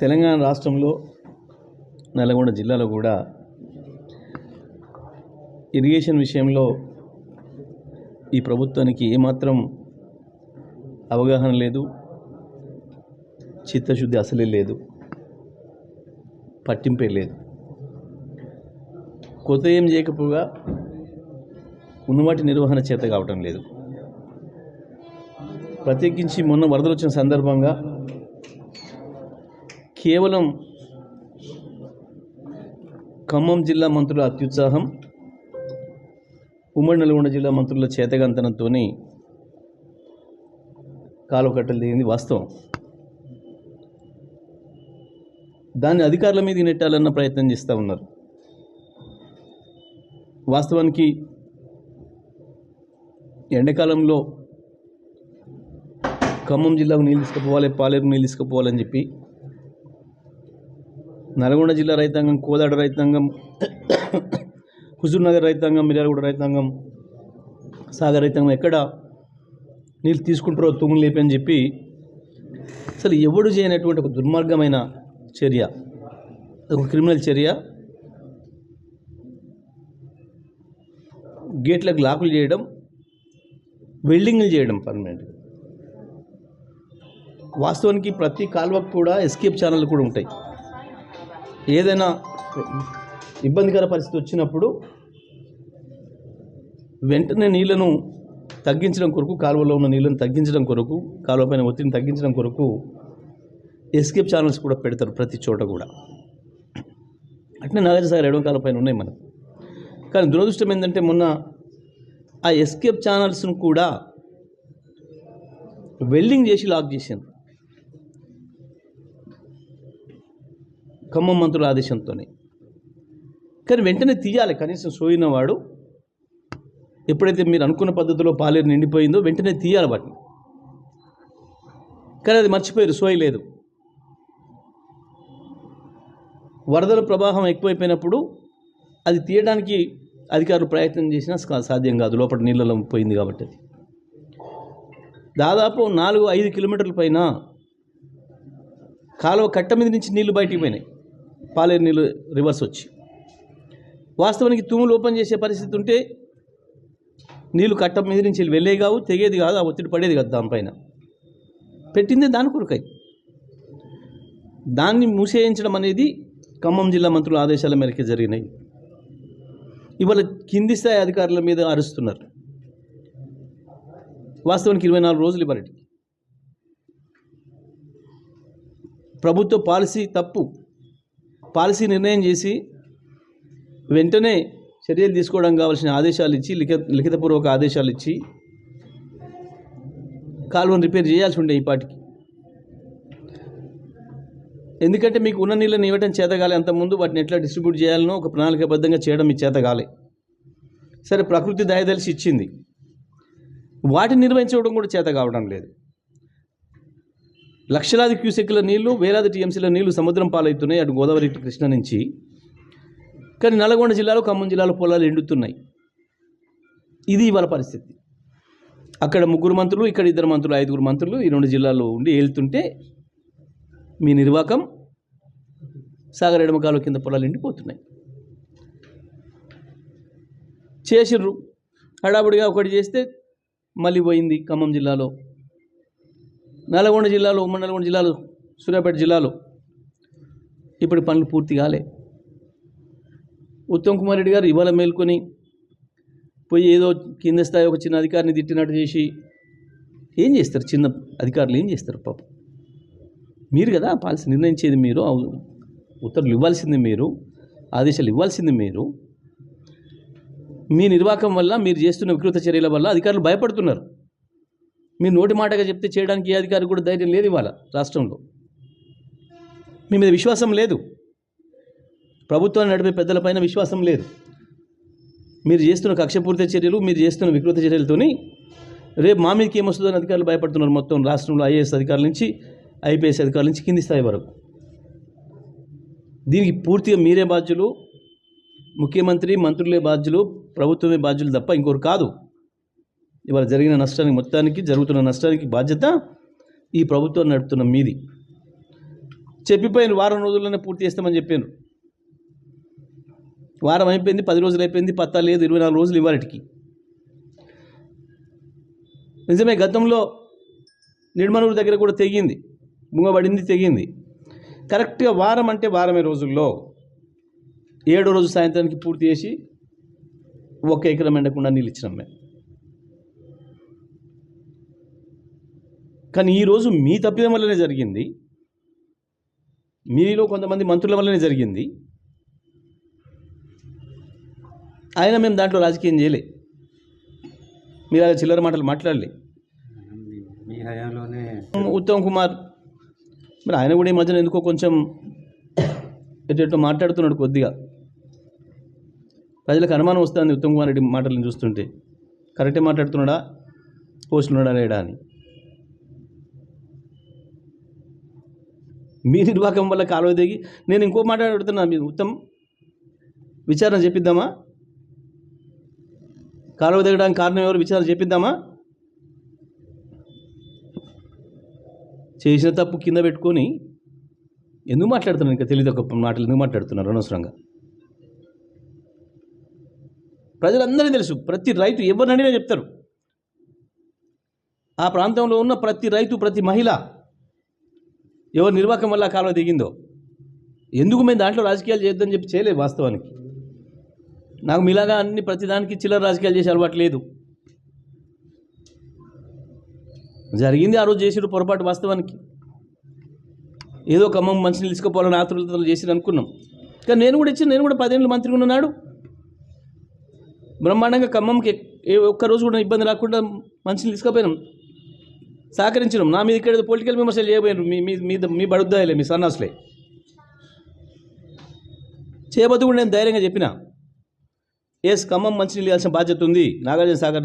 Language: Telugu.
తెలంగాణ రాష్ట్రంలో నల్గొండ జిల్లాలో కూడా ఇరిగేషన్ విషయంలో ఈ ప్రభుత్వానికి ఏమాత్రం అవగాహన లేదు చిత్తశుద్ధి అసలే లేదు పట్టింపే లేదు. కొత్త ఏం చేయకపోగా ఉన్నవాటి నిర్వహణ చేత కావటం లేదు. ప్రత్యేకించి మొన్న వరదలు వచ్చిన సందర్భంగా కేవలం ఖమ్మం జిల్లా మంత్రుల అత్యుత్సాహం ఉమ్మడి నల్గొండ జిల్లా మంత్రుల చేతగంతనంతో కాలువ కట్టలు దిగింది వాస్తవం. దాన్ని అధికారుల మీద నెట్టాలన్న ప్రయత్నం చేస్తూ ఉన్నారు. వాస్తవానికి ఎండాకాలంలో ఖమ్మం జిల్లాకు నీళ్ళు తీసుకుపోవాలి పాలేరు నీళ్ళు తీసుకుపోవాలని చెప్పి నల్గొండ జిల్లా రైతాంగం కోదాడ రైతాంగం హుజూర్నగర్ రైతాంగం మిర్యాలగూడ రైతాంగం సాగర్ రైతాంగం ఎక్కడ నీళ్ళు తీసుకుంటారో తుమ్ములు లేపి అని చెప్పి అసలు ఎవడు చేయనటువంటి ఒక దుర్మార్గమైన చర్య? ఒక క్రిమినల్ చర్య? గేట్లకు లాకులు చేయడం వెల్డింగ్లు చేయడం పర్మనెంట్గా వాస్తవానికి ప్రతి కాల్వకు కూడా ఎస్కేప్ ఛానళ్ళు కూడా ఉంటాయి. ఏదైనా ఇబ్బందికర పరిస్థితి వచ్చినప్పుడు వెంటనే నీళ్ళను తగ్గించడం కొరకు కాలువలో ఉన్న నీళ్ళను తగ్గించడం కొరకు కాలువ పైన ఒత్తిడిని తగ్గించడం కొరకు ఎస్కేప్ ఛానల్స్ కూడా పెడతారు ప్రతి చోట కూడా. అట్నే నాగార్జునసాగర్ ఎడవ కాలువ పైన ఉన్నాయి మనకు. కానీ దురదృష్టం ఏంటంటే మొన్న ఆ ఎస్కేప్ ఛానల్స్ను కూడా వెల్డింగ్ చేసి లాక్ చేశారు. ఖమ్మం మంత్రుల ఆదేశంతోనే. కానీ వెంటనే తీయాలి. కనీసం సోయినవాడు ఎప్పుడైతే మీరు అనుకున్న పద్ధతిలో పాలేరు నిండిపోయిందో వెంటనే తీయాలి వాటిని. కానీ అది మర్చిపోయారు. సోయలేదు వరదల ప్రవాహం ఎక్కువైపోయినప్పుడు అది తీయడానికి అధికారులు ప్రయత్నం చేసినా సాధ్యం కాదు. లోపల నీళ్ళలో పోయింది కాబట్టి అది. దాదాపు నాలుగు ఐదు కిలోమీటర్ల పైన కాలువ కట్ట మీద నుంచి నీళ్ళు బయటికి పోయినాయి. పాలేరు నీళ్ళు రివర్స్ వచ్చి. వాస్తవానికి తూములు ఓపెన్ చేసే పరిస్థితి ఉంటే నీళ్ళు కట్ట మీద నుంచి వెళ్ళే కావు తెగేది కాదు ఆ ఒత్తిడి పడేది కాదు దానిపైన. పెట్టిందే దాని కొరకై. దాన్ని మూసేయించడం అనేది ఖమ్మం జిల్లా మంత్రుల ఆదేశాల మేరకే జరిగినాయి. ఇవాళ కింది స్థాయి అధికారుల మీద అరుస్తున్నారు. వాస్తవానికి ఇరవై నాలుగు రోజులు ఇవ్వరటి ప్రభుత్వ పాలసీ తప్పు. పాలసీ నిర్ణయం చేసి వెంటనే చర్యలు తీసుకోవడం కావాల్సిన ఆదేశాలు ఇచ్చి లిఖిత లిఖితపూర్వక ఆదేశాలు ఇచ్చి కాలువను రిపేర్ చేయాల్సి ఉండే ఈ పాటికి. ఎందుకంటే మీకు ఉన్న నీళ్ళని ఇవ్వటం చేతగాలి అంతకుముందు వాటిని ఎట్లా డిస్ట్రిబ్యూట్ చేయాలనో ఒక ప్రణాళికబద్ధంగా చేయడం మీ చేతగాలి సరే ప్రకృతి దయదలిసి ఇచ్చింది. వాటిని నిర్వహించడం కూడా చేత కావడం లేదు. లక్షలాది క్యూసెక్ల నీళ్ళు వేలాది టీఎంసీల నీళ్ళు సముద్రం పాలవుతున్నాయి అటు గోదావరి కృష్ణ నుంచి. కానీ నల్గొండ జిల్లాలో ఖమ్మం జిల్లాలో పొలాలు ఎండుతున్నాయి. ఇది ఇవాళ పరిస్థితి. అక్కడ ముగ్గురు మంత్రులు ఇక్కడ ఇద్దరు మంత్రులు ఐదుగురు మంత్రులు ఈ రెండు జిల్లాల్లో ఉండి వెళ్తుంటే మీ నిర్వాకం సాగర్ ఎడమకాలు కింద పొలాలు ఎండిపోతున్నాయి. చేసిర్రు. హడావుడిగా ఒకటి చేస్తే మళ్ళీ పోయింది ఖమ్మం జిల్లాలో. నల్గొండ జిల్లాలో ఉమ్మడి నల్గొండ జిల్లాలో సూర్యాపేట జిల్లాలో ఇప్పుడు పనులు పూర్తి కాలే. ఉత్తమ్ కుమార్ రెడ్డి గారు ఇవాళ మేల్కొని పోయి ఏదో కింద స్థాయి ఒక చిన్న అధికారిని తిట్టినట్టు చేసి ఏం చేస్తారు? చిన్న అధికారులు ఏం చేస్తారు పాపం? మీరు కదా పాలసీ నిర్ణయించేది మీరు ఉత్తర్వులు ఇవ్వాల్సింది మీరు ఆదేశాలు ఇవ్వాల్సింది మీరు. మీ నిర్వాహకం వల్ల మీరు చేస్తున్న వికృత చర్యల వల్ల అధికారులు భయపడుతున్నారు. మీరు నోటి మాటగా చెప్తే చేయడానికి ఏ అధికారి కూడా ధైర్యం లేదు ఇవాళ రాష్ట్రంలో. మీ మీద విశ్వాసం లేదు. ప్రభుత్వాన్ని నడిపే పెద్దలపైన విశ్వాసం లేదు. మీరు చేస్తున్న కక్షపూరిత చర్యలు మీరు చేస్తున్న వికృత చర్యలతోని రేపు మా మీదకి ఏమొస్తుందని అధికారులు భయపడుతున్నారు మొత్తం రాష్ట్రంలో ఐఏఎస్ అధికారుల నుంచి ఐపీఎస్ అధికారుల నుంచి కింది స్థాయి వరకు. దీనికి పూర్తిగా మీరే బాధ్యులు ముఖ్యమంత్రి మంత్రులే బాధ్యులు ప్రభుత్వమే బాధ్యులు తప్ప ఇంకొకరు కాదు. ఇవాళ జరిగిన నష్టానికి మొత్తానికి జరుగుతున్న నష్టానికి బాధ్యత ఈ ప్రభుత్వం నడుపుతున్న మీది. చెప్పిపోయిన వారం రోజుల్లోనే పూర్తి చేస్తామని చెప్పాను. వారం అయిపోయింది పది రోజులు అయిపోయింది పత్తా లేదు ఇరవై నాలుగు రోజులు ఇవాళకి నిజమే గతంలో నిడమనూరు దగ్గర కూడా తెగింది ముంగబడింది తెగింది. కరెక్ట్గా వారం అంటే వారమే రోజుల్లో. ఏడో రోజు సాయంత్రానికి పూర్తి చేసి ఒక ఎకరం ఎండకుండా నీళ్ళు ఇచ్చినాం మేము. కానీ ఈరోజు మీ తప్పిదం వల్లనే జరిగింది. మీలో కొంతమంది మంత్రుల వల్లనే జరిగింది. ఆయన మేము దాంట్లో రాజకీయం చేయలే. మీరు అలా చిల్లర మాటలు మాట్లాడలే. ఉత్తమ్ కుమార్ మరి ఆయన కూడా ఈ మధ్యన ఎందుకో కొంచెం ఎటు మాట్లాడుతున్నాడు కొద్దిగా. ప్రజలకు అనుమానం వస్తుంది ఉత్తమ్ కుమార్ రెడ్డి మాటలను చూస్తుంటే. కరెక్టే మాట్లాడుతున్నాడా? పోస్టులున్నాడా? లేడా అని. మీ నిర్వాహకం వల్ల కాలువ దిగి నేను ఇంకో మాట అడుగుతున్నా మీరు ఉత్తమ్. విచారణ చెప్పిద్దామా కాలువ దిగడానికి కారణం ఎవరు? విచారణ చెప్పిద్దామా చేసిన తప్పు కింద పెట్టుకొని ఎందుకు మాట్లాడుతున్నారు? ఇంకా తెలియదు ఒక మాటలు ఎందుకు మాట్లాడుతున్నారు అనవసరంగా? ప్రజలందరికీ తెలుసు ప్రతి రైతు ఎవరినైనా చెప్తారు. ఆ ప్రాంతంలో ఉన్న ప్రతి రైతు ప్రతి మహిళ ఎవరు నిర్వాహకం వల్ల కాలువ దిగిందో? ఎందుకు మేము దాంట్లో రాజకీయాలు చేయొద్దని చెప్పి చేయలేదు వాస్తవానికి. నాకు మీలాగా అన్ని ప్రతిదానికి చిల్లర రాజకీయాలు చేసే అలవాటు లేదు. జరిగింది ఆ రోజు చేసిరు పొరపాటు వాస్తవానికి. ఏదో ఖమ్మం మనిషిని తీసుకుపోవాలని ఆతృతలు చేసి అనుకున్నాం. కానీ నేను కూడా ఇచ్చిన నేను కూడా పదేళ్ళు మంత్రిగా ఉన్నాడు బ్రహ్మాండంగా ఖమ్మంకి ఏ ఒక్క రోజు కూడా ఇబ్బంది రాకుండా మనిషిని తీసుకుపోయినాం. సహకరించినాం నా మీద ఇక్కడ పొలిటికల్ విమర్శలు చేయబోయారు మీ మీ మీద మీ బడుద్దాయిలే మీ సన్నాసులే. చేయబద్దు కూడా నేను ధైర్యంగా చెప్పిన. ఎస్ ఖమ్మం మంచినీళ్ళు ఇవ్వాల్సిన బాధ్యత ఉంది. నాగార్జున సాగర్